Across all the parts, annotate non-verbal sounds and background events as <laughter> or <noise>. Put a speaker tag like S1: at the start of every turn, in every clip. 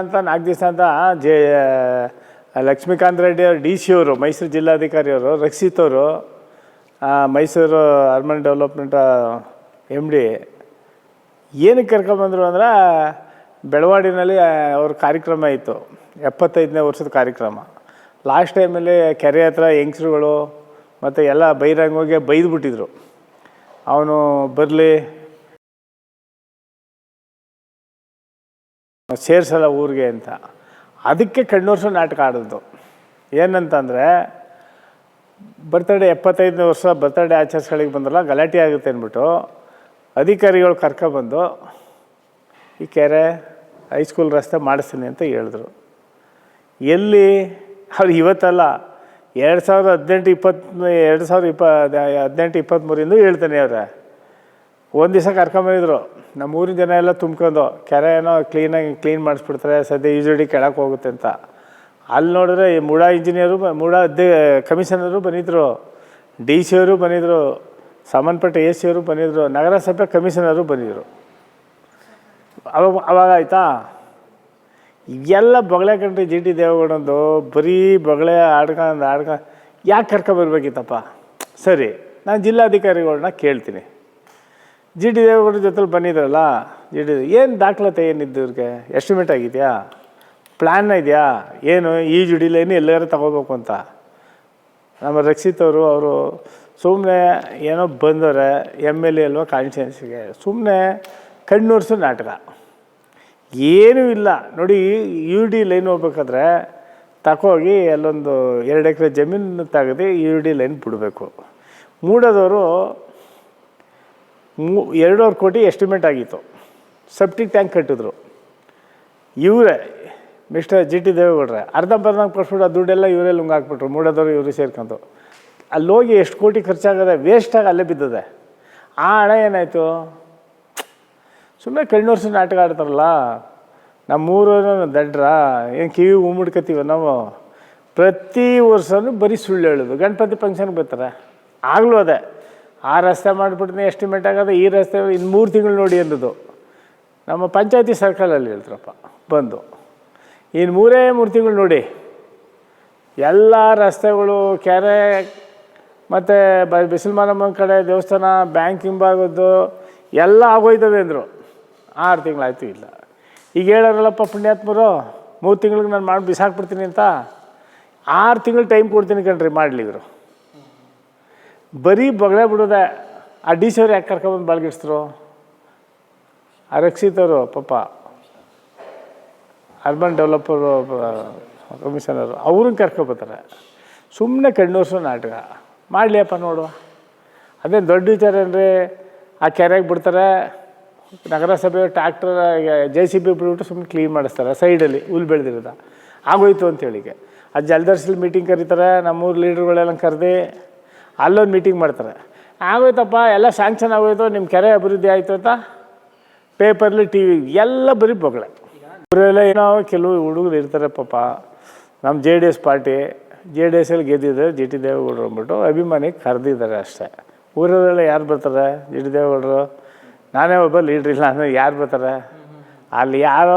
S1: ಅಂತ ನಾಲ್ಕು ದಿವಸ ಅಂತ ಜೆ ಲಕ್ಷ್ಮೀಕಾಂತ್ ರೆಡ್ಡಿ ಅವರು, ಡಿ ಸಿ ಅವರು, ಮೈಸೂರು ಜಿಲ್ಲಾಧಿಕಾರಿ ಅವರು, ರಕ್ಷಿತ್ ಅವರು Mysuru urban development M D ಏನಕ್ಕೆ ಕರ್ಕೊಂಬಂದರು ಅಂದ್ರೆ ಬೆಳವಾಡಿನಲ್ಲಿ ಅವ್ರ ಕಾರ್ಯಕ್ರಮ ಇತ್ತು, ಎಪ್ಪತ್ತೈದನೇ ವರ್ಷದ ಕಾರ್ಯಕ್ರಮ. ಲಾಸ್ಟ್ ಟೈಮಲ್ಲಿ ಕೆರೆ ಹತ್ರ ಯಂಗ್ಸ್ರುಗಳು ಮತ್ತು ಎಲ್ಲ ಬೈರಂಗೋಗೆ ಬೈದ್ಬಿಟ್ಟಿದ್ರು. ಅವನು ಬರಲಿ ಸೇರ್ಸಲ್ಲ ಊರಿಗೆ ಅಂತ. ಅದಕ್ಕೆ ಕಣ್ಣೋರ್ಸು ನಾಟಕ ಆಡೋದು. ಏನಂತಂದರೆ ಬರ್ತಡೇ ಎಪ್ಪತ್ತೈದನೇ ವರ್ಷ ಬರ್ತಡೇ ಆಚರಿಸ್ಗಳಿಗೆ ಬಂದ್ರಲ್ಲ, ಗಲಾಟೆ ಆಗುತ್ತೆ ಅಂದ್ಬಿಟ್ಟು ಅಧಿಕಾರಿಗಳು ಕರ್ಕೊಬಂದು ಈ ಕೆರೆ ಹೈಸ್ಕೂಲ್ ರಸ್ತೆ ಮಾಡಿಸ್ತೀನಿ ಅಂತ ಹೇಳಿದ್ರು. ಎಲ್ಲಿ? ಅವ್ರು ಇವತ್ತಲ್ಲ, ಎರಡು ಸಾವಿರದ ಹದಿನೆಂಟು ಇಪ್ಪತ್ತು ಎರಡು ಸಾವಿರದ ಇಪ್ಪ ಹದಿನೆಂಟು ಇಪ್ಪತ್ತ್ಮೂರಿಂದ ಹೇಳ್ತಾನೆ ಅವ್ರೆ. ಒಂದು ದಿವಸ ಕರ್ಕೊಂಬಂದಿದ್ರು. ನಮ್ಮ ಊರಿನ ಜನ ಎಲ್ಲ ತುಂಬ್ಕೊಂಡು, ಕೆರೆ ಏನೋ ಕ್ಲೀನಾಗಿ ಕ್ಲೀನ್ ಮಾಡಿಸ್ಬಿಡ್ತಾರೆ ಸದ್ಯ ಯೂಸಡಿ ಕೆಳಕ್ಕೆ ಹೋಗುತ್ತೆ ಅಂತ. ಅಲ್ಲಿ ನೋಡಿದ್ರೆ ಈ ಮೂಡ ಇಂಜಿನಿಯರು ಮೂಡ ಅದ್ದೆ ಕಮಿಷನರು ಬಂದಿದ್ದರು ಡಿ ಸಿ ಅವರು ಬಂದಿದ್ದರು ಸಂಬಂಧಪಟ್ಟ ಎ ಸಿ ಅವರು ಬಂದಿದ್ದರು ನಗರಸಭೆ ಕಮಿಷನರು ಬಂದಿದ್ದರು ಅವಾಗ ಅವಾಗ ಆಯಿತಾ? ಎಲ್ಲ ಬೊಗಳೆ ಕಂಡ್ರಿ ಜಿ ಟಿ ದೇವೇಗೌಡಂದು, ಬರೀ ಬೊಗಳೆ ಆಡ್ಕೊಂಡು ಆಡ್ಕೊಂಡು, ಯಾಕೆ ಕರ್ಕೊಬರ್ಬೇಕಿತ್ತಪ್ಪ? ಸರಿ, ನಾನು ಜಿಲ್ಲಾಧಿಕಾರಿಗಳನ್ನ ಕೇಳ್ತೀನಿ. ಜಿ ಡಿ ದೇವೇಗೌಡರ ಜೊತೆಲಿ ಬಂದಿದ್ರಲ್ಲ, ಜಿ ಡಿ ಏನು ದಾಖಲಾತಿ ಏನಿದ್ದು ಇವ್ರಿಗೆ? ಎಸ್ಟಿಮೇಟ್ ಆಗಿದೆಯಾ? ಪ್ಲ್ಯಾನ್ ಇದೆಯಾ? ಏನು ಈ ಜುಡಿಲೇನು ಎಲ್ಲಾರು ತಗೋಬೇಕು ಅಂತ? ನಮ್ಮ ರಕ್ಷಿತ್ ಅವರು ಅವರು ಸುಮ್ಮನೆ ಏನೋ ಬಂದವ್ರೆ ಎಂ ಎಲ್ ಎ ಅಲ್ವಾ ಕಾನ್ಸ್ಟಿಟ್ಯೂನ್ಸಿಗೆ ಸುಮ್ಮನೆ ಕಣ್ಣೂರ್ಸು ನಾಟಕ. ಏನೂ ಇಲ್ಲ. ನೋಡಿ ಯು ಡಿ ಲೈನ್ ಹೋಗ್ಬೇಕಾದ್ರೆ ತಕೋಗಿ ಅಲ್ಲೊಂದು ಎರಡು ಎಕರೆ ಜಮೀನು ತೆಗೆದು ಯು ಡಿ ಲೈನ್ ಬಿಡಬೇಕು. ಮೂಡೋದವರು ಮೂ ಎರಡೂವರೆ ಕೋಟಿ ಎಸ್ಟಿಮೇಟ್ ಆಗಿತ್ತು. ಸೆಪ್ಟಿಕ್ ಟ್ಯಾಂಕ್ ಕಟ್ಟಿದ್ರು. ಇವರೇ ಮಿಸ್ಟರ್ ಜಿ ಟಿ ದೇವೇಗೌಡ್ರೆ ಅರ್ಧಂಬರ್ಧ ಕೊಟ್ಬಿಟ್ಟು ಆ ದುಡ್ಡೆಲ್ಲ ಇವರೇ ಲುಂಗ್ ಹಾಕ್ಬಿಟ್ರು, ಮೂಡೋದವರು ಇವರು ಸೇರ್ಕೊಂಡು. ಅಲ್ಲಿ ಹೋಗಿ ಎಷ್ಟು ಕೋಟಿ ಖರ್ಚಾಗದೆ ವೇಸ್ಟಾಗಿ ಅಲ್ಲೇ ಬಿದ್ದದೆ. ಆ ಹಣ ಏನಾಯಿತು? ಸುಮ್ಮನೆ ಕಣ್ಣೋರ್ಸು ನಾಟಕ ಆಡ್ತಾರಲ್ಲ, ನಮ್ಮೂರು ದಡ್ರ, ಏನು ಕಿವಿ ಉಮ್ಮಿಡ್ಕತ್ತೀವ ನಾವು. ಪ್ರತಿ ವರ್ಷವೂ ಬರೀ ಸುಳ್ಳು ಹೇಳೋದು. ಗಣಪತಿ ಫಂಕ್ಷನ್ಗೆ ಬರ್ತಾರೆ. ಆಗಲೂ ಅದೇ. ಆ ರಸ್ತೆ ಮಾಡಿಬಿಡ್ತೀನಿ ಎಸ್ಟಿಮೇಟ್ ಆಗೋದು, ಈ ರಸ್ತೆ ಇನ್ನು ಮೂರು ತಿಂಗಳು ನೋಡಿ ಅಂದದ್ದು ನಮ್ಮ ಪಂಚಾಯತಿ ಸರ್ಕಲಲ್ಲಿ ಹೇಳ್ತಾರಪ್ಪ, ಬಂದು. ಇನ್ನು ಮೂರೇ ಮೂರು ತಿಂಗಳು ನೋಡಿ. ಎಲ್ಲ ರಸ್ತೆಗಳು, ಕೆರೆ, ಮತ್ತು ಬ ಬಿಸಿಲ್ಮಾರಮ್ಮನ ಕಡೆ, ದೇವಸ್ಥಾನ ಬ್ಯಾಂಕ್ ಹಿಂಭಾಗದ್ದು, ಎಲ್ಲ ಆಗೋಯ್ತದೆ ಅಂದರು. ಆರು ತಿಂಗಳಾಯ್ತು ಇಲ್ಲ. ಈಗ ಹೇಳೋರಲ್ಲಪ್ಪ ಪುಣ್ಯಾತ್ಮರು, ಮೂರು ತಿಂಗಳಿಗೆ ನಾನು ಮಾಡಿ, ಬಿಸಾಕ್ಬಿಡ್ತೀನಿ ಅಂತ. ಆರು ತಿಂಗಳು ಟೈಮ್ ಕೊಡ್ತೀನಿ ಕಣ್ರಿ, ಮಾಡಲಿ ಇವರು. ಬರೀ ಬಗಳೆ ಬಿಡೋದೆ ಆ ಡಿ ಸಿ ಅವ್ರು ಯಾಕೆ ಕರ್ಕೊಬಂದು ಬಾಳ್ಗಿಡಿಸಿದ್ರು ಆ ರಕ್ಷಿತ್ ಅವರು, ಪಾಪ. ಅರ್ಬನ್ ಡೆವಲಪರ್ ಕಮಿಷನರು ಅವ್ರನ್ನ ಕರ್ಕೊಬರ್ತಾರೆ ಸುಮ್ಮನೆ ಕಣ್ಣೂರ್ಸು ನಾಟಕ. ಮಾಡಲಿಯಪ್ಪ ನೋಡು. ಅದೇನು ದೊಡ್ಡ ವಿಚಾರ ಏನ್ರಿ? ಆ ಕೆರೆಗೆ ಬಿಡ್ತಾರೆ. ನಗರಸಭೆ ಟ್ಯಾಕ್ಟರ್ ಜೆ ಸಿ ಬಿ ಬಿಟ್ಬಿಟ್ಟು ಸುಮ್ಮನೆ ಕ್ಲೀನ್ ಮಾಡಿಸ್ತಾರೆ. ಸೈಡಲ್ಲಿ ಹುಲ್ ಬೆಳೆದಿರೋದ. ಆಗೋಯ್ತು ಅಂತ ಹೇಳಿಕೆ. ಆ ಜಲ್ದರ್ಸಲ್ಲಿ ಮೀಟಿಂಗ್ ಕರೀತಾರೆ. ನಮ್ಮೂರು ಲೀಡ್ರುಗಳೆಲ್ಲ ಕರೆದು ಅಲ್ಲೊಂದು ಮೀಟಿಂಗ್ ಮಾಡ್ತಾರೆ. ಆಗೋಯ್ತಪ್ಪ, ಎಲ್ಲ ಸ್ಯಾಂಕ್ಷನ್ ಆಗೋಯ್ತು ನಿಮ್ಮ ಕೆರೆ ಅಭಿವೃದ್ಧಿ ಆಯಿತು ಅಂತ ಪೇಪರ್ಲಿ ಟಿ ವಿ ಎಲ್ಲ ಬರೀ ಬೊಗಳೆ. ಇವರೆಲ್ಲ ಏನೋ ಕೆಲವು ಹುಡುಗರು ಇರ್ತಾರೆ ಪಾಪ. ನಮ್ಮ J D S party J D S ಎಲ್ಲಿ ಗೆದ್ದಿದ್ದಾರೆ ಜಿ ಟಿ ದೇವೇಗೌಡರು ಅಂದ್ಬಿಟ್ಟು ಅಭಿಮಾನಿ ಕರೆದಿದ್ದಾರೆ ಅಷ್ಟೇ. ಊರಲ್ಲೆಲ್ಲ ಯಾರು ಬರ್ತಾರೆ ಜಿ ಟಿ ದೇವೇಗೌಡರು? ನಾನೇ ಒಬ್ಬ ಲೀಡ್ರ್ ಇಲ್ಲ ಅಂದರೆ ಯಾರು ಬರ್ತಾರೆ? ಅಲ್ಲಿ ಯಾರೋ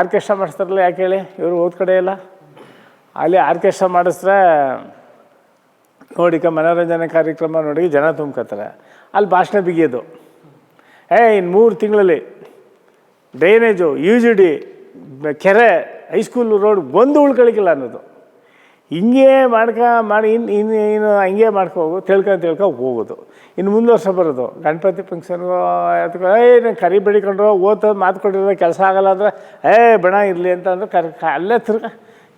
S1: ಆರ್ಕೆಸ್ಟ್ರಾ ಮಾಡಿಸ್ತಾರಲ್ಲ ಯಾಕೆ ಹೇಳಿ? ಇವರು ಹೋದ ಕಡೆ ಇಲ್ಲ ಅಲ್ಲಿ ಆರ್ಕೆಸ್ಟ್ರಾ ಮಾಡಿಸ್ರೆ ನೋಡಿಕ ಮನೋರಂಜನೆ ಕಾರ್ಯಕ್ರಮ ನೋಡಿ, ಜನ ತುಂಬ್ಕೊತಾರೆ. ಅಲ್ಲಿ ಭಾಷಣ ಬಿಗಿಯೋದು. ಏ ಇನ್ನು ಮೂರು ತಿಂಗಳಲ್ಲಿ ಡ್ರೈನೇಜು ಯು ಜಿ ಡಿ ಕೆರೆ ಹೈಸ್ಕೂಲ್ ರೋಡ್ ಬಂದು ಉಳ್ಕೊಳಿಕ್ಕಿಲ್ಲ ಅನ್ನೋದು. ಹಿಂಗೆ ಮಾಡ್ಕ, ಮಾಡಿ ಇನ್ನು ಇನ್ನು ಇನ್ನು ಹಂಗೆ ಮಾಡ್ಕೊ ಹೋಗು ತಿಳ್ಕೊಂಡು ತಿಳ್ಕೊ ಹೋಗೋದು. ಇನ್ನು ಮುಂದೆ ವರ್ಷ ಬರೋದು. ಗಣಪತಿ ಫಂಕ್ಷನ್ ಅದಕ್ಕೆ ಏ ನಾನು ಕರಿ ಬೆಳಿಕೊಂಡ್ರು ಓದೋದು ಮಾತು ಕೊಟ್ಟಿರೋ ಕೆಲಸ ಆಗಲ್ಲ ಅಂದರೆ ಏ ಬಣ ಇರಲಿ ಅಂತ ಅಂದ್ರೆ ಕರ್, ಅಲ್ಲೇ ತಿರ್ಗ,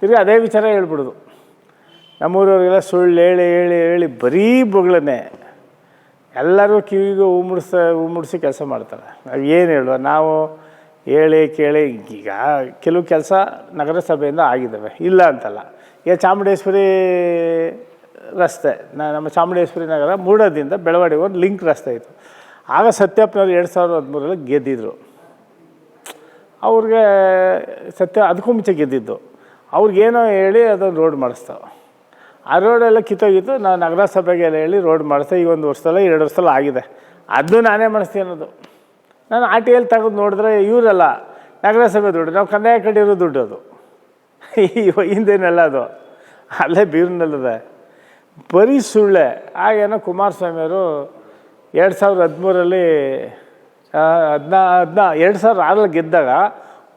S1: ತಿರ್ಗಿ ಅದೇ ವಿಚಾರ ಹೇಳ್ಬಿಡೋದು. ನಮ್ಮೂರವ್ರಿಗೆಲ್ಲ ಸುಳ್ಳು ಹೇಳಿ ಹೇಳಿ ಹೇಳಿ ಬರೀ ಬೊಗಳನ್ನೇ. ಎಲ್ಲರೂ ಕಿವಿಗೆ ಉಮ್ಮಡಿಸ ಉಮ್ಮಡಿಸಿ ಕೆಲಸ ಮಾಡ್ತಾರೆ. ನಾವು ಏನು ಹೇಳುವ? ನಾವು ಹೇಳಿ, ಕೇಳಿ, ಈಗ ಕೆಲವು ಕೆಲಸ ನಗರಸಭೆಯಿಂದ ಆಗಿದ್ದಾವೆ. ಇಲ್ಲ ಅಂತಲ್ಲ. ಈಗ ಚಾಮುಂಡೇಶ್ವರಿ ರಸ್ತೆ ನಮ್ಮ ಚಾಮುಂಡೇಶ್ವರಿ ನಗರ ಮೂಡದಿಂದ ಬೆಳವಾಡಿಗೆ ಒಂದು ಲಿಂಕ್ ರಸ್ತೆ ಇತ್ತು. ಆಗ ಸತ್ಯಪ್ಪನವ್ರು ಎರಡು ಸಾವಿರದ ಹದಿಮೂರಲ್ಲಿ ಗೆದ್ದಿದ್ರು. ಅವ್ರಿಗೆ ಸತ್ಯ, ಅದಕ್ಕೂ ಮುಂಚೆ ಗೆದ್ದಿದ್ದು. ಅವ್ರಿಗೇನೋ ಹೇಳಿ ಅದೊಂದು ರೋಡ್ ಮಾಡಿಸ್ತಾವೆ. ಆ ರೋಡೆಲ್ಲ ಕಿತ್ತೋಗಿತ್ತು. ನಾವು ನಗರಸಭೆಗೆಲ್ಲ ಹೇಳಿ ರೋಡ್ ಮಾಡಿಸ್ದೆ. ಈಗ ಒಂದು ವರ್ಷದಲ್ಲ, ಎರಡು ವರ್ಷದಲ್ಲ ಆಗಿದೆ. ಅದು ನಾನೇ ಮಾಡಿಸ್ತೀನಿ ಅನ್ನೋದು. ನಾನು ಆರ್ ಟಿ ಎಲ್ ತೆಗೆದು ನೋಡಿದ್ರೆ ಇವರಲ್ಲ ನಗರಸಭೆ ದುಡ್ಡು, ನಾವು ಕಂದಾಯ ಕಟ್ಟಿರೋ ದುಡ್ಡು ಅದು. ಹಿಂದೇನೆಲ್ಲ ಅದು. ಅಲ್ಲೇ ಬೀರ್ನಲ್ಲದೆ ಬರೀ ಸುಳ್ಳೆ. ಆಗೇನೋ ಕುಮಾರಸ್ವಾಮಿಯವರು ಎರಡು ಸಾವಿರದ ಹದಿಮೂರಲ್ಲಿ ಹದಿನಾ ಹದಿನಾ, ಎರಡು ಸಾವಿರದ ಆರಲ್ಲಿ ಗೆದ್ದಾಗ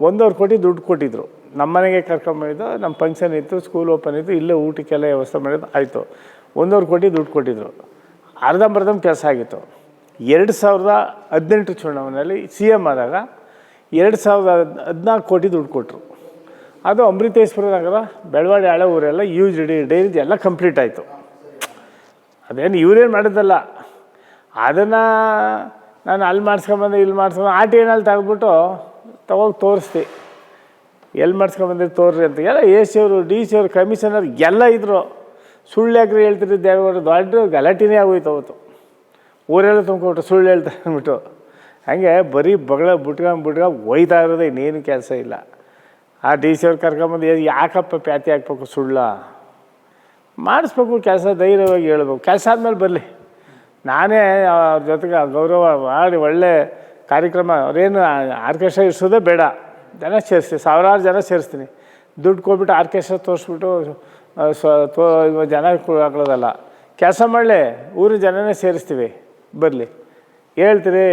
S1: ಒಂದೂವರೆ ಕೋಟಿ ದುಡ್ಡು ಕೊಟ್ಟಿದ್ರು. ನಮ್ಮ ಮನೆಗೆ ಕರ್ಕೊಂಬಂದಿದ್ದು ನಮ್ಮ ಫಂಕ್ಷನ್ ಇತ್ತು ಸ್ಕೂಲ್ ಓಪನ್ ಇತ್ತು, ಇಲ್ಲೇ ಊಟಕ್ಕೆಲ್ಲ ವ್ಯವಸ್ಥೆ ಮಾಡಿದ್ದು, ಆಯಿತು. ಒಂದೂವರೆ ಕೋಟಿ ದುಡ್ಡು ಕೊಟ್ಟಿದ್ರು. ಅರ್ಧಂಬರ್ಧಂ ಕೆಲಸ ಆಗಿತ್ತು. ಎರಡು ಸಾವಿರದ ಹದಿನೆಂಟು ಚುನಾವಣೆಯಲ್ಲಿ ಸಿ ಎಂ ಆದಾಗ ಎರಡು ಸಾವಿರದ ಹದಿನಾಲ್ಕು ಕೋಟಿ ದುಡ್ಡು ಕೊಟ್ಟರು ಅದು ಅಮೃತೇಶ್ವರ ನಗರ, ಬೆಳವಾಡಿ, ಹಳೆ ಊರೆಲ್ಲ ಯೂಸ್ ಡಿ ಡೈರಿ ಎಲ್ಲ ಕಂಪ್ಲೀಟ್ ಆಯಿತು. ಅದೇನು ಇವ್ರೇನು ಮಾಡಿದ್ದಲ್ಲ. ಅದನ್ನು ನಾನು ಅಲ್ಲಿ ಮಾಡಿಸ್ಕೊಂಬಂದೆ ಇಲ್ಲಿ ಮಾಡಿಸ್ಕೊಂಡು ಆ ಟಿ ಎನಲ್ಲಿ ತೆಗೆದ್ಬಿಟ್ಟು ತಗೋಗಿ ತೋರಿಸ್ದೆ. ಎಲ್ಲಿ ಮಾಡ್ಸ್ಕೊಂಡ್ಬಂದಿರಿ ತೋರ್ರಿ ಅಂತ. ಎಲ್ಲ ಎ ಸಿ ಅವರು, ಡಿ ಸಿ ಅವರು ಕಮಿಷನರ್ ಎಲ್ಲ ಇದ್ದರು ಸುಳ್ಳು ಯಾಕ್ರಿ ಹೇಳ್ತಿದ್ರು ದೇವೇಗೌಡರು? ದೊಡ್ಡ ಗಲಾಟಿನೇ ಆಗೋಯ್ತು ಅವತ್ತು. ಊರೆಲ್ಲ ತುಂಬಿಕೊಟ್ಟು ಸುಳ್ಳು ಹೇಳ್ತಾರೆ ಅಂದ್ಬಿಟ್ಟು ಹಾಗೆ ಬರೀ ಬಗಳ ಬಿಟ್ಕೊಂಡು ಬಿಟ್ಕೊಂಡು ಒಯ್ತಾ ಇರೋದೇ ಇನ್ನೇನು ಕೆಲಸ ಇಲ್ಲ. ಆ ಡಿ ಸಿ ಅವ್ರು ಕರ್ಕೊಂಬಂದು ಯಾಕಪ್ಪ ಪ್ಯಾತಿ ಹಾಕ್ಬೇಕು ಸುಳ್ಳ? ಮಾಡಿಸ್ಬೇಕು, ಕೆಲಸ ಧೈರ್ಯವಾಗಿ ಹೇಳ್ಬೇಕು. ಕೆಲಸ ಆದಮೇಲೆ ಬರಲಿ. ನಾನೇ ಅವ್ರ ಜೊತೆಗೆ ಗೌರವ ಮಾಡಿ ಒಳ್ಳೆ ಕಾರ್ಯಕ್ರಮ. ಅವ್ರೇನು ಆರ್ಕೆಸ್ಟ್ರಾ ಇರಿಸೋದೇ ಬೇಡ. ಜನ ಸೇರಿಸ್ತೀನಿ, ಸಾವಿರಾರು ಜನ ಸೇರಿಸ್ತೀನಿ. ದುಡ್ಡು ಕೊಟ್ಬಿಟ್ಟು ಆರ್ಕೆಸ್ಟ್ರಾ ತೋರಿಸ್ಬಿಟ್ಟು ಸ್ವ, ತೋ ಜನ ಆಗೋದಲ್ಲ ಕೆಲಸ ಮಾಡಲಿ ಊರಿನ ಜನನೇ ಸೇರಿಸ್ತೀವಿ, ಬರಲಿ. ಹೇಳ್ತೀರಿ,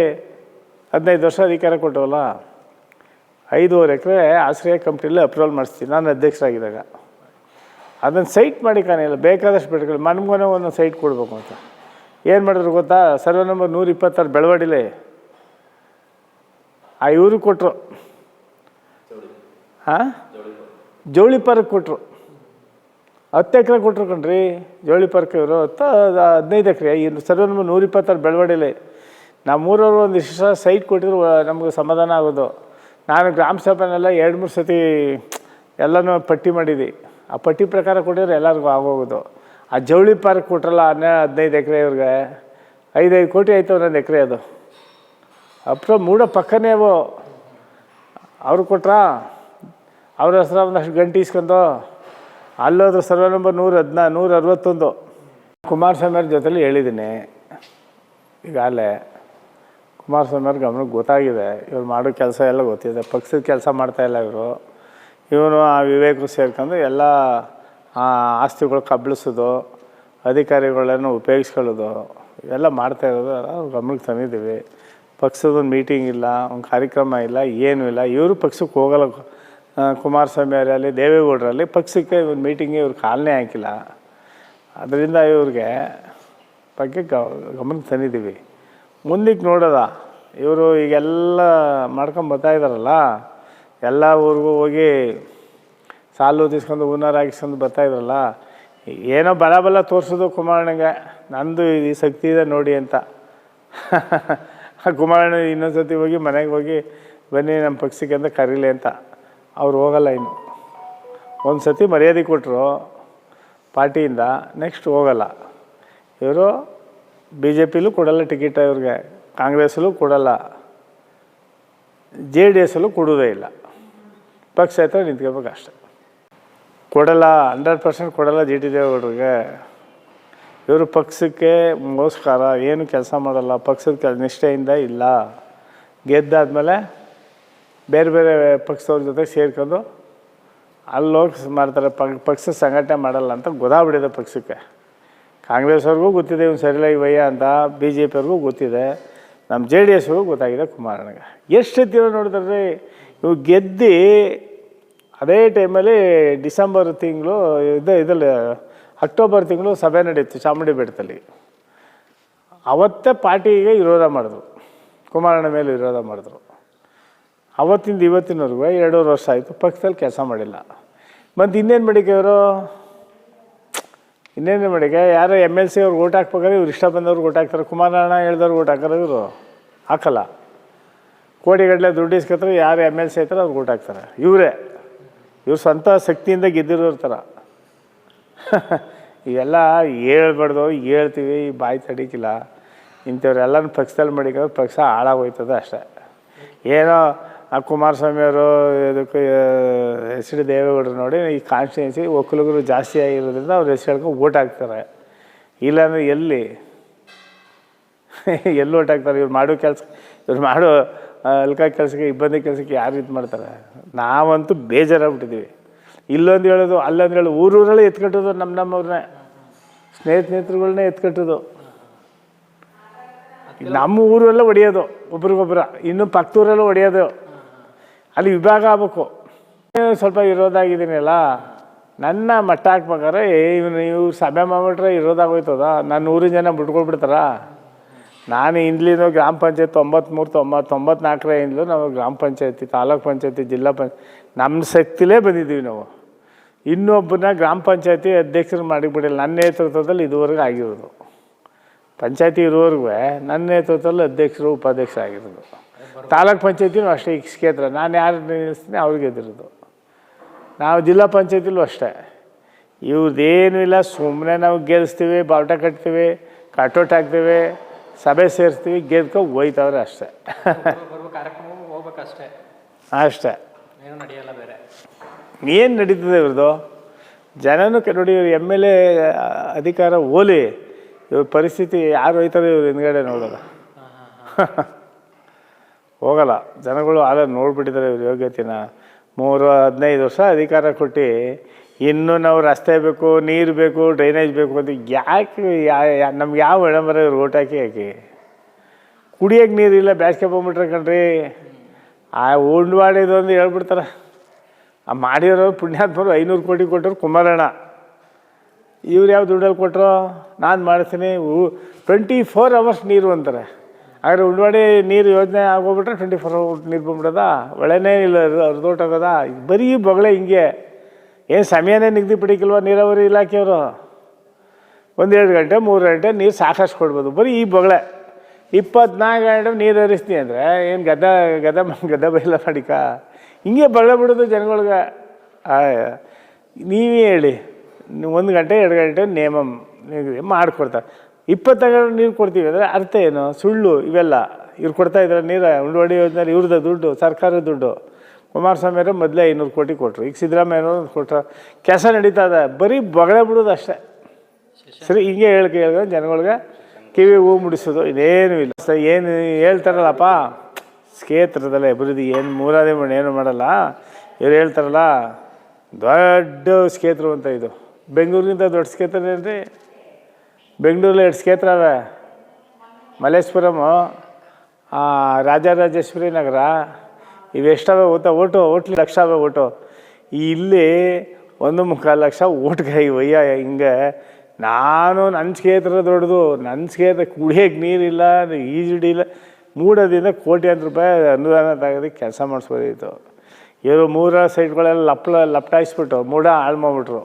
S1: ಹದಿನೈದು ವರ್ಷ ಅಧಿಕಾರ ಕೊಟ್ಟವಲ್ಲ? ಐದೂವರೆ ಎಕರೆ ಆಶ್ರಯ ಕಂಪ್ನಿಲಿ ಅಪ್ರೂವಲ್ ಮಾಡಿಸ್ತೀನಿ, ನಾನು ಅಧ್ಯಕ್ಷರಾಗಿದ್ದಾಗ. ಅದನ್ನು ಸೈಟ್ ಮಾಡಿ ಕಾಣಿಲ್ಲ ಬೇಕಾದಷ್ಟು ಬೆಳೆಗಳು ಮನ್ಗೊನೆ ಒಂದೊಂದು ಸೈಟ್ ಕೊಡಬೇಕು ಅಂತ. ಏನು ಮಾಡಿದ್ರು ಗೊತ್ತಾ? ಸರ್ವೆ ನಂಬರ್ ನೂರ ಇಪ್ಪತ್ತಾರು ಬೆಳವಡಿಲೆ. ಆ ಇವರು ಕೊಟ್ಟರು ಹಾಂ ಜವಳಿ ಪಾರ್ಕ್ ಕೊಟ್ಟರು ಹತ್ತು ಎಕರೆ ಕೊಟ್ಟರು ಕಣ್ರಿ. ಜವಳಿ ಪಾರ್ಕ್ ಇವರು ಹತ್ತು ಹದಿನೈದು ಎಕರೆ. ಇನ್ನು ಸರ್ವೆ ನಂಬರ್ ನೂರ ಇಪ್ಪತ್ತಾರು ಬೆಳವಡಿಲೆ. ನಾವು ಮೂರವರು ಒಂದು ಇಷ್ಟ ಸೈಟ್ ಕೊಟ್ಟಿದ್ರು ನಮಗೆ ಸಮಾಧಾನ ಆಗೋದು. ನಾನು ಗ್ರಾಮ ಸಭೆನೆಲ್ಲ ಎರಡು, ಮೂರು ಸತಿ ಎಲ್ಲನೂ ಪಟ್ಟಿ ಮಾಡಿದ್ವಿ. ಆ ಪಟ್ಟಿ ಪ್ರಕಾರ ಕೊಟ್ಟಿದ್ರೆ ಎಲ್ಲರಿಗೂ ಆಗೋಗೋದು. ಆ ಜವಳಿ ಪಾರ್ಕ್ ಕೊಟ್ರಲ್ಲ, ಹನ್ನೆ, ಹದಿನೈದು ಎಕರೆ ಇವ್ರಿಗೆ. ಐದೈದು ಕೋಟಿ ಆಯ್ತು ಒಂದೊಂದು ಎಕರೆ ಅದು. ಅಪ್ರ ಮೂಡ ಪಕ್ಕನೇ ಅವು. ಅವ್ರು ಕೊಟ್ರಾ? ಅವ್ರ ಹತ್ರ ಒಂದಷ್ಟು ಗಂಟೆ ಇಸ್ಕೊಂಡು ಅಲ್ಲೋದ್ರ ಸರ್ವೆ ನಂಬರ್ ನೂರ ಹದಿನಾ, ನೂರ ಅರವತ್ತೊಂದು. ಕುಮಾರಸ್ವಾಮಿ ಅವ್ರ ಜೊತೆಲಿ ಹೇಳಿದ್ದೀನಿ. ಈಗಾಗಲೇ ಕುಮಾರಸ್ವಾಮಿ ಅವ್ರ ಗಮನಕ್ಕೆ ಗೊತ್ತಾಗಿದೆ. ಇವ್ರು ಮಾಡೋ ಕೆಲಸ ಎಲ್ಲ ಗೊತ್ತಿದೆ. ಪಕ್ಷದ ಕೆಲಸ ಮಾಡ್ತಾಯಿಲ್ಲ ಇವರು. ಇವನು ಆ ವಿವೇಕರು ಸೇರ್ಕೊಂಡು ಎಲ್ಲ ಆಸ್ತಿಗಳು ಕಬಳಿಸೋದು ಅಧಿಕಾರಿಗಳನ್ನು ಉಪಯೋಗಿಸ್ಕೊಳ್ಳೋದು ಇವೆಲ್ಲ ಮಾಡ್ತಾ ಇರೋದು ಗಮನಕ್ಕೆ ತಂದಿದ್ದೀವಿ. ಪಕ್ಷದ ಒಂದು ಮೀಟಿಂಗ್ ಇಲ್ಲ, ಒಂದು ಕಾರ್ಯಕ್ರಮ ಇಲ್ಲ, ಏನೂ ಇಲ್ಲ. ಇವರು ಪಕ್ಷಕ್ಕೆ ಹೋಗಲ್ಲ. ಕುಮಾರಸ್ವಾಮಿ ಅವರಲ್ಲಿ, ದೇವೇಗೌಡರಲ್ಲಿ ಪಕ್ಷಕ್ಕೆ ಒಂದು ಮೀಟಿಂಗ್ಗೆ ಇವ್ರು ಕಾಲನೇ ಹಾಕಿಲ್ಲ. ಅದರಿಂದ ಇವ್ರಿಗೆ ಬಗ್ಗೆ ಗಮನ ತಂದಿದ್ದೀವಿ. ಮುಂದಕ್ಕೆ ನೋಡೋದ. ಇವರು ಈಗೆಲ್ಲ ಮಾಡ್ಕೊಂಡು ಬರ್ತಾ ಇದ್ದಾರಲ್ಲ ಎಲ್ಲ ಊರಿಗೂ ಹೋಗಿ ಸಾಲು ತಿಸ್ಕೊಂಡು ಹುನ್ನಾರ ಹಾಕಿಸ್ಕೊಂಡು ಬರ್ತಾ ಇದ್ರಲ್ಲ, ಏನೋ ಬಲ ಬಲ ತೋರಿಸೋದು ಕುಮಾರಣ್ಣಗೆ. ನಂದು ಈ ಶಕ್ತಿ ಇದೆ ನೋಡಿ ಅಂತ. <laughs> ಕುಮಾರಣ್ಣ ಇನ್ನೊಂದು ಸತಿ ಹೋಗಿ ಮನೆಗೆ ಹೋಗಿ ಬನ್ನಿ ನಮ್ಮ ಪಕ್ಷಕ್ಕೆ ಅಂತ ಕರೀಲಿ ಅಂತ. ಅವ್ರು ಹೋಗಲ್ಲ ಇನ್ನು. ಒಂದು ಸತಿ ಮರ್ಯಾದೆ ಕೊಟ್ಟರು ಪಾರ್ಟಿಯಿಂದ ನೆಕ್ಸ್ಟ್ ಹೋಗಲ್ಲ. ಇವರು ಬಿ ಜೆ ಪಿಲೂ ಕೊಡಲ್ಲ ಟಿಕೆಟ್ ಇವ್ರಿಗೆ ಕಾಂಗ್ರೆಸ್ಸಲ್ಲೂ ಕೊಡಲ್ಲ. ಜೆ ಡಿ ಎಸ್ಸಲ್ಲೂ ಕೊಡೋದೇ ಇಲ್ಲ. ಪಕ್ಷ ಹತ್ರ ನಿಂತ್ಕೋಬೇಕು ಅಷ್ಟೆ. ಕೊಡಲ್ಲ, ಹಂಡ್ರೆಡ್ ಪರ್ಸೆಂಟ್ ಕೊಡಲ್ಲ ಜಿ ಟಿ ದೇವೇಗೌಡರಿಗೆ. ಇವರು ಪಕ್ಷಕ್ಕೆ ಮೋಸ್ಕರ, ಏನು ಕೆಲಸ ಮಾಡಲ್ಲ, ಪಕ್ಷದ ನಿಷ್ಠೆಯಿಂದ ಇಲ್ಲ. ಗೆದ್ದಾದ್ಮೇಲೆ ಬೇರೆ ಬೇರೆ ಪಕ್ಷದವ್ರ ಜೊತೆ ಸೇರ್ಕೊಂಡು ಅಲ್ಲೋಗಿ ಮಾಡ್ತಾರೆ ಪಕ್ಷ ಸಂಘಟನೆ ಮಾಡಲ್ಲ ಅಂತ ಗೊತ್ತಾಗ್ಬಿಟ್ಟಿದೆ ಪಕ್ಷಕ್ಕೆ. ಕಾಂಗ್ರೆಸ್ ಅವ್ರಿಗೂ ಗೊತ್ತಿದೆ, ಇವ್ನು ಸರಿಲ್ಲ ಇವಯ್ಯ ಅಂತ ಬಿ ಜೆ ಪಿಯವ್ರಿಗೂ ಗೊತ್ತಿದೆ, ನಮ್ಮ ಜೆ ಡಿ ಎಸ್ಗೂ ಗೊತ್ತಾಗಿದೆ ಕುಮಾರಣ್ಣಗೆ. ಎಷ್ಟು ತಿರೋ ನೋಡಿದ್ರೆ ಇವು ಗೆದ್ದು ಅದೇ ಟೈಮಲ್ಲಿ ಡಿಸೆಂಬರ್ ತಿಂಗಳು ಇದು, ಇದರಲ್ಲಿ ಅಕ್ಟೋಬರ್ ತಿಂಗಳು ಸಭೆ ನಡೀತು ಚಾಮುಂಡಿ ಬೆಟ್ಟದಲ್ಲಿ. ಅವತ್ತೇ ಪಾರ್ಟಿಗೆ ವಿರೋಧ ಮಾಡಿದ್ರು, ಕುಮಾರಣ್ಣ ಮೇಲೆ ವಿರೋಧ ಮಾಡಿದ್ರು. ಅವತ್ತಿಂದ ಇವತ್ತಿನವರೆಗೂ ಎರಡೂವರೆ ವರ್ಷ ಆಯಿತು ಪಕ್ಷದಲ್ಲಿ ಕೆಲಸ ಮಾಡಿಲ್ಲ. ಮತ್ತು ಇನ್ನೇನು ಮಾಡಿಕೆ ಇವರು ಇನ್ನೇನು ಮಾಡಿಕೆ ಯಾರೋ ಎಂ ಎಲ್ ಸಿ ಅವ್ರಿಗೆ ಓಟ್ ಹಾಕ್ಬೇಕಾದ್ರೆ ಇವ್ರು ಇಷ್ಟ ಬಂದವ್ರಿಗೆ ಓಟ್ ಹಾಕ್ತಾರೆ. ಕುಮಾರಣ್ಣ ಹೇಳ್ದವ್ರು ಓಟ್ ಹಾಕೋರು ಇವರು ಹಾಕಲ್ಲ. ಕೋಟಿಗಟ್ಟಲೆ ದುಡ್ಡು ಯಾರು ಎಂ ಎಲ್ ಸಿ ಆಯ್ತಾರೆ ಅವ್ರಿಗೆ ಓಟ್ ಹಾಕ್ತಾರೆ. ಇವರೇ. ಇವ್ರು ಸ್ವಂತ ಶಕ್ತಿಯಿಂದ ಗೆದ್ದಿರೋರ ಥರ. <laughs> ಇವೆಲ್ಲ ಹೇಳ್ಬಾರ್ದು, ಹೇಳ್ತೀವಿ, ಬಾಯಿ ತಡೀಕಿಲ್ಲ ಇಂಥವ್ರೆಲ್ಲನೂ ಪಕ್ಷದಲ್ಲಿ ಮಾಡಿಕೊಂಡು ಪಕ್ಷ ಹಾಳಾಗೋಯ್ತದೆ ಅಷ್ಟೇ. ಏನೋ ಆ ಕುಮಾರಸ್ವಾಮಿ ಅವರು ಇದಕ್ಕೆ ಎಸ್ ಡಿ ದೇವೇಗೌಡರು ನೋಡಿ ಈ ಕಾನ್ಸ್ಟಿಟ್ಯೂನ್ಸಿ ಒಕ್ಕಲಿಗರು ಜಾಸ್ತಿ ಆಗಿರೋದ್ರಿಂದ ಅವ್ರು ಹೆಸರು ಹೇಳ್ಕೊಂಡು ಓಟ್ ಹಾಕ್ತಾರೆ. ಇಲ್ಲಾಂದ್ರೆ ಎಲ್ಲಿ? <laughs> ಎಲ್ಲಿ ಓಟ್ ಹಾಕ್ತಾರೆ? ಇವ್ರು ಮಾಡೋ ಕೆಲಸ, ಇವ್ರು ಮಾಡೋ ಅಲ್ಕ ಕೆಲಸಕ್ಕೆ, ಇಬ್ಬಂದಿ ಕೆಲಸಕ್ಕೆ ಯಾರು ಇದು ಮಾಡ್ತಾರೆ? ನಾವಂತೂ ಬೇಜಾರಾಗ್ಬಿಟ್ಟಿದ್ದೀವಿ ಇಲ್ಲೊಂದು ಹೇಳೋದು, ಅಲ್ಲೊಂದು ಹೇಳೋದು, ಊರೂರಲ್ಲೇ ಎತ್ಕಟ್ಟೋದು ನಮ್ಮ ನಮ್ಮವ್ರನ್ನೇ ಸ್ನೇಹಿತ ಸ್ನೇಹಿತರುಗಳನ್ನೇ ಎತ್ಕಟ್ಟೋದು. ನಮ್ಮ ಊರೆಲ್ಲ ಹೊಡೆಯೋದು ಒಬ್ರಿಗೊಬ್ಬರ ಇನ್ನು ಪಕ್ಕದೂರೆಲ್ಲ ಹೊಡೆಯೋದು ಅಲ್ಲಿ ವಿಭಾಗ ಆಗ್ಬೇಕು. ಸ್ವಲ್ಪ ಇರೋದಾಗಿದ್ದೀನಲ್ಲ ನನ್ನ ಮಟ್ಟ ಹಾಕ್ಬೇಕಾರೆ ಇವನು, ಇವ್ರು ಸಭೆ ಮಾಡ್ಬಿಟ್ರೆ ಇರೋದಾಗೋಯ್ತದ ನಾನು ಊರಿನ ಜನ ಬಿಟ್ಕೊಳ್ಬಿಡ್ತಾರ? ನಾನು ಇಂದ್ಲಿಂದ ಗ್ರಾಮ ಪಂಚಾಯತ್ ತೊಂಬತ್ಮೂರು ತೊಂಬತ್ತು ತೊಂಬತ್ನಾಲ್ಕರಿಂದಲೂ ನಾವು ಗ್ರಾಮ ಪಂಚಾಯತಿ, ತಾಲೂಕ್ ಪಂಚಾಯತಿ, ಜಿಲ್ಲಾ ಪಂಚ ನಮ್ಮ ಶಕ್ತಿಲೇ ಬಂದಿದ್ದೀವಿ ನಾವು. ಇನ್ನೊಬ್ಬನ ಗ್ರಾಮ ಪಂಚಾಯತಿ ಅಧ್ಯಕ್ಷರು ಮಾಡಿಬಿಡಿಲ್ಲ ನನ್ನ ನೇತೃತ್ವದಲ್ಲಿ ಇದುವರೆಗೂ ಆಗಿರೋದು. ಪಂಚಾಯತಿ ಇರೋವರೆಗೂ ನನ್ನ ನೇತೃತ್ವದಲ್ಲಿ ಅಧ್ಯಕ್ಷರು, ಉಪಾಧ್ಯಕ್ಷರು ಆಗಿರೋದು. ತಾಲೂಕ್ ಪಂಚಾಯತಿನೂ ಅಷ್ಟೇ ಈ ಕ್ಷೇತ್ರ. ನಾನು ಯಾರು ನಿಲ್ಲಿಸ್ತೀನಿ ಅವ್ರಿಗೆ ಎದುರೋದು. ನಾವು ಜಿಲ್ಲಾ ಪಂಚಾಯತಿಲೂ ಅಷ್ಟೇ. ಇವ್ರದ್ದೇನೂ ಇಲ್ಲ ಸುಮ್ಮನೆ ನಾವು ಗೆಲ್ಲಿಸ್ತೀವಿ ಬಾವುಟ ಕಟ್ತೀವಿ, ಕಟೌಟ್ ಹಾಕ್ತೀವಿ, ಸಭೆ ಸೇರಿಸ್ತೀವಿ, ಗೆದ್ಕೊ ಹೋಯ್ತವ್ರೆ ಅಷ್ಟೇ.
S2: ಅಷ್ಟೇ.
S1: ಅಷ್ಟೇ
S2: ಏನು
S1: ನಡೀತದೆ ಇವ್ರದ್ದು ಜನನೂ ನೋಡಿ ಇವ್ರು ಎಂ ಎಲ್ ಎ ಅಧಿಕಾರ ಓಲಿ, ಇವ್ರ ಪರಿಸ್ಥಿತಿ ಯಾರು ಹೋಯ್ತಾರೆ ಇವ್ರು ಹಿಂದ್ಗಡೆ ನೋಡೋಲ್ಲ ಹೋಗಲ್ಲ. ಜನಗಳು ಆಗ ನೋಡ್ಬಿಟ್ಟಿದ್ದಾರೆ ಇವ್ರ ಯೋಗ್ಯತೆನ. ಮೂರು, ಹದಿನೈದು ವರ್ಷ ಅಧಿಕಾರ ಕೊಟ್ಟು ಇನ್ನೂ ನಾವು ರಸ್ತೆ ಬೇಕು, ನೀರು ಬೇಕು, ಡ್ರೈನೇಜ್ ಬೇಕು ಅಂತ ಯಾಕೆ ಯಾ ನಮ್ಗೆ ಯಾವ ವಿಳಂಬರ ಇವ್ರು ಓಟ್ ಹಾಕಿ ಹಾಕಿ ಕುಡಿಯೋಕೆ ನೀರಿಲ್ಲ ಬ್ಯಾಸ್ಗೆ ಬಂದ್ಬಿಟ್ರೆ ಕಣ್ರಿ. ಆ ಉಂಡ್ವಾಡಿದು ಒಂದು ಹೇಳ್ಬಿಡ್ತಾರೆ. ಆ ಮಾಡಿರೋ ಪುಣ್ಯಾತ್ಮರು ಐನೂರು ಕೋಟಿ ಕೊಟ್ಟರು ಕುಮಾರಣ್ಣ. ಇವ್ರು ಯಾವ ದುಡ್ಡಲ್ಲಿ ಕೊಟ್ಟರು ನಾನು ಮಾಡ್ತೀನಿ ಟ್ವೆಂಟಿ ಫೋರ್ ಅವರ್ಸ್ ನೀರು ಅಂತಾರೆ. ಆದರೆ ಉಂಡ್ವಾಡಿ ನೀರು ಯೋಜನೆ ಆಗೋಗ್ಬಿಟ್ರೆ ಟ್ವೆಂಟಿ ಫೋರ್ ಅವರ್ಸ್ ನೀರು ಬಂದ್ಬಿಡೋದ ಒಳ್ಳೆನೇ ಇಲ್ಲ ಹರಿದೋಟೋಗದ ಬರೀ ಬೊಗಳೆ ಹಿಂಗೆ ಏನು ಸಮಯನೇ ನಿಗದಿಪಡಿಕಿಲ್ವ ನೀರಾವರಿ ಇಲಾಖೆಯವರು ಒಂದೆರಡು ಗಂಟೆ ಮೂರು ಗಂಟೆ ನೀರು ಸಾಕಷ್ಟು ಕೊಡ್ಬೋದು ಬರೀ ಈ ಬೊಗಳೆ ಇಪ್ಪತ್ನಾಲ್ಕು ಗಂಟೆ ನೀರು ಹರಿಸ್ತೀನಿ ಅಂದರೆ ಏನು ಗದ್ದ ಗದ್ದ ಮ- ಗದ್ದ ಬೈಲ ಮಾಡಿಕ ಹಿಂಗೆ ಬಳೆ ಬಿಡೋದು ಜನಗಳ್ಗೆ ಆಯ್, ನೀವೇ ಹೇಳಿ ನೀವು ಒಂದು ಗಂಟೆ ಎರಡು ಗಂಟೆ ನೇಮ ನಿಗದಿ ಮಾಡಿಕೊಡ್ತಾರೆ ಇಪ್ಪತ್ತು ಗಂಟೆ ನೀರು ಕೊಡ್ತೀವಿ ಅಂದರೆ ಅರ್ಥ ಏನು? ಸುಳ್ಳು ಇವೆಲ್ಲ. ಇವ್ರು ಕೊಡ್ತಾ ಇದ್ದಾರೆ ನೀರು ಉಂಡೋಡಿ ಯೋಜನೆ ಇವ್ರದ್ದು ದುಡ್ಡು, ಸರ್ಕಾರದ ದುಡ್ಡು. ಕುಮಾರಸ್ವಾಮಿ ಅವರು ಮೊದಲೇ ಐನೂರು ಕೋಟಿ ಕೊಟ್ಟರು ಈಗ ಸಿದ್ದರಾಮಯ್ಯನವರು ಕೊಟ್ಟರು ಕೆಲಸ ನಡೀತಾ ಇದೆ. ಬರೀ ಬೊಗಳೆ ಬಿಡೋದು ಅಷ್ಟೇ. ಸರಿ, ಹಿಂಗೆ ಹೇಳಿ ಹೇಳಿದ್ರೆ ಜನಗಳಿಗೆ ಕಿವಿ ಹೂ ಮುಡಿಸೋದು. ಇದೇನು ಇಲ್ಲ. ಸರ್, ಏನು ಹೇಳ್ತಾರಲ್ಲಪ್ಪ? ಕ್ಷೇತ್ರದಲ್ಲೇ ಅಭಿವೃದ್ಧಿ. ಏನು ಮೂರಾದೇ ಮಣ್ಣು ಏನು ಮಾಡಲ್ಲ. ಇವ್ರು ಹೇಳ್ತಾರಲ್ಲ, ದೊಡ್ಡ ಕ್ಷೇತ್ರ ಅಂತ ಇದು. ಬೆಂಗಳೂರಿನಿಂದ ದೊಡ್ಡ ಕ್ಷೇತ್ರ ಏನ್ರಿ? ಬೆಂಗಳೂರಲ್ಲಿ ಎರಡು ಕ್ಷೇತ್ರ ಅವೆ ಮಲ್ಲೇಶ್ವರಮು ರಾಜರಾಜೇಶ್ವರಿ ನಗರ. ಇವೆಷ್ಟವೆ ಓಟ ಓಟು ಓಟ್ಲಿ ಲಕ್ಷ ಅವೆ ಓಟು ಇಲ್ಲಿ ಒಂದು ಮುಕ್ಕಾಲು ಲಕ್ಷ ಓಟ್ಗೆ ಒಯ್ಯ ಹಿಂಗೆ. ನಾನು ನನ್ನ ಕ್ಷೇತ್ರ ದೊಡ್ಡದು ನನ್ನ ಕ್ಷೇತ್ರ ಕುಡಿಯೋಕೆ ನೀರಿಲ್ಲ ಈಜಿಡಿಲ್ಲ ಮೂಡೋದ್ರಿಂದ ಕೋಟ್ಯಾಂತರ ರೂಪಾಯಿ ಅನುದಾನ ತೆಗೆದು ಕೆಲಸ ಮಾಡಿಸ್ಬೋದಿತ್ತು. ಇವರು ಮೂರ ಸೈಟ್ಗಳೆಲ್ಲ ಲಪ್ಲ, ಲಪ್ಟಾಯಿಸ್ಬಿಟ್ಟು, ಮೂಡ ಹಾಳು ಮಾಡ್ಬಿಟ್ರು.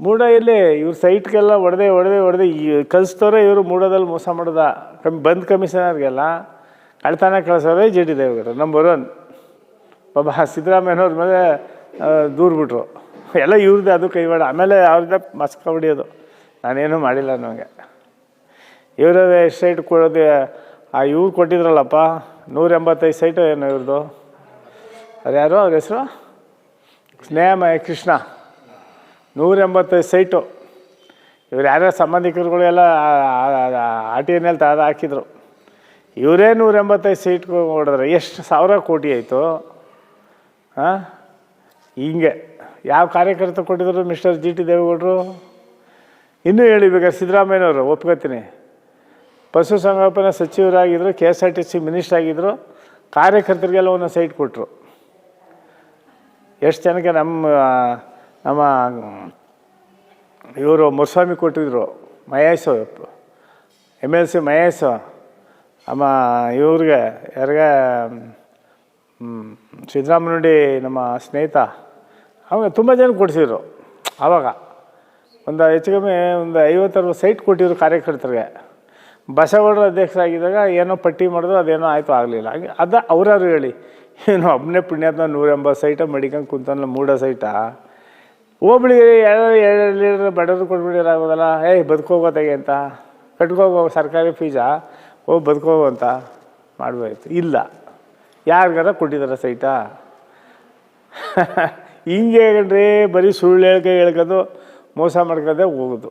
S1: ಮೂಡ ಇಲ್ಲಿ ಇವ್ರ ಸೈಟ್ಗೆಲ್ಲ ಒಡ್ದೆ ಹೊಡೆದೇ ಹೊಡೆದೆ ಕಲಿಸ್ತವ್ರೆ ಇವರು ಮೂಡೋದಲ್ಲಿ ಮೋಸ ಮಾಡೋದ. ಕಮ್ಮಿ, ಬಂದ್ ಕಮಿಷನರ್ಗೆಲ್ಲ ಕಳ್ತನ ಕಳಿಸೋರೆ ಜೆ ಡಿ ದೇವೇಗೌಡರು ನಂಬರ್ ಒನ್ ಪಾಪ ಸಿದ್ದರಾಮಯ್ಯನವ್ರ ಮೇಲೆ ದೂರ್ಬಿಟ್ರು ದೂರ ಬಿಟ್ರು. ಎಲ್ಲ ಇವ್ರದ್ದೇ ಅದು ಕೈವಾಡ. ಆಮೇಲೆ ಅವ್ರದ್ದ ಮಸ್ಕ ಹೊಡಿಯೋದು. ನಾನೇನು ಮಾಡಿಲ್ಲ ನನಗೆ ಎಷ್ಟು ಸೈಟ್ ಕೊಡೋದು, ಆ, ಇವ್ರು ಕೊಟ್ಟಿದ್ರಲ್ಲಪ್ಪ ನೂರ ಎಂಬತ್ತೈದು ಸೈಟು ಏನು ಇವ್ರದ್ದು ಅದು ಯಾರು? ಅವ್ರ ಹೆಸರು? ಸ್ನೇಹಮಯ ಕೃಷ್ಣ. ನೂರ ಎಂಬತ್ತೈದು ಸೈಟು. ಇವ್ರು ಯಾರ್ಯಾರ ಸಂಬಂಧಿಕರುಗಳೆಲ್ಲ ಆರ್ ಟಿ ಎನ್ ಎಲ್ ತಾದ ಹಾಕಿದ್ರು. ಇವರೇ ನೂರ ಎಂಬತ್ತೈದು ಸೈಟ್ ಹೊಡೆದ್ರೆ. ಎಷ್ಟು ಸಾವಿರ ಕೋಟಿ ಆಯಿತು? ಹಾಂ ಹಿಂಗೆ. ಯಾವ ಕಾರ್ಯಕರ್ತ ಕೊಟ್ಟಿದ್ರು ಮಿಸ್ಟರ್ ಜಿ ಟಿ ದೇವೇಗೌಡರು? ಇನ್ನೂ ಹೇಳಿ ಬೇಕಾದ್ರೆ ಸಿದ್ದರಾಮಯ್ಯನವರು, ಒಪ್ಕೋತೀನಿ. ಪಶುಸಂಗೋಪನಾ ಸಚಿವರಾಗಿದ್ದರು K S R T C minister ಆಗಿದ್ದರು ಕಾರ್ಯಕರ್ತರಿಗೆಲ್ಲ ಒಂದೊಂದು ಸೈಟ್ ಕೊಟ್ಟರು ಎಷ್ಟು ಜನಕ್ಕೆ ನಮ್ಮ ನಮ್ಮ, ಇವರು ಮುಸ್ವಾಮಿ ಕೊಟ್ಟಿದ್ರು, Mahesh M L C Mahesh, ನಮ್ಮ ಇವ್ರಿಗೆ, ಯಾರಿಗ ಸಿದ್ದರಾಮನುಡಿ ನಮ್ಮ ಸ್ನೇಹಿತ ಅವಾಗ ತುಂಬ ಜನ ಕೊಡಿಸಿದ್ರು, ಆವಾಗ. ಒಂದು ಹೆಚ್ಚು ಕಮ್ಮಿ ಒಂದು ಐವತ್ತರವತ್ತು ಸೈಟ್ ಕೊಟ್ಟಿದ್ರು ಕಾರ್ಯಕರ್ತರಿಗೆ. ಬಸವಗೌಡರ ಅಧ್ಯಕ್ಷರಾಗಿದ್ದಾಗ ಏನೋ ಪಟ್ಟಿ ಮಾಡಿದ್ರು, ಅದೇನೋ ಆಯಿತು, ಆಗಲಿಲ್ಲ. ಹಾಗೆ ಅದು ಅವ್ರಾರು ಹೇಳಿ, ಏನು ಒಬ್ಬನೇ ಪುಣ್ಯಾತ್ಮ ನೂರೆಂಬತ್ತು ಸೈಟ, ಮಡಿಕೊಂಡು ಕುಂತಲ್ಲ ಮೂಡ ಸೈಟ. ಹೋಬ್ಳಿಗೆ ಎರಡು ಬಡವರು ಕೊಟ್ಬಿಟ್ಟಿರಾಗೋದಲ್ಲ, ಏಯ್ ಬದುಕೋಗೋದಾಗೆ ಅಂತ. ಕಟ್ಕೋಗೋ ಸರ್ಕಾರಿ ಫೀಜಾ ಹೋಗಿ ಬದುಕೋಗೋ ಅಂತ. ಮಾಡಬೇಕು ಇಲ್ಲ. ಯಾರಿಗಾರ ಕೊಟ್ಟಿದ್ದಾರೆ ಸೈಟಾ? <laughs> ಹಿಂಗೆ ಹೇಳ್ರಿ ಬರೀ ಸುಳ್ಳು ಹೇಳ್ಕೆ ಹೇಳ್ಕೊಂಡು ಮೋಸ ಮಾಡ್ಕೊಂಡೆ ಹೋಗೋದು.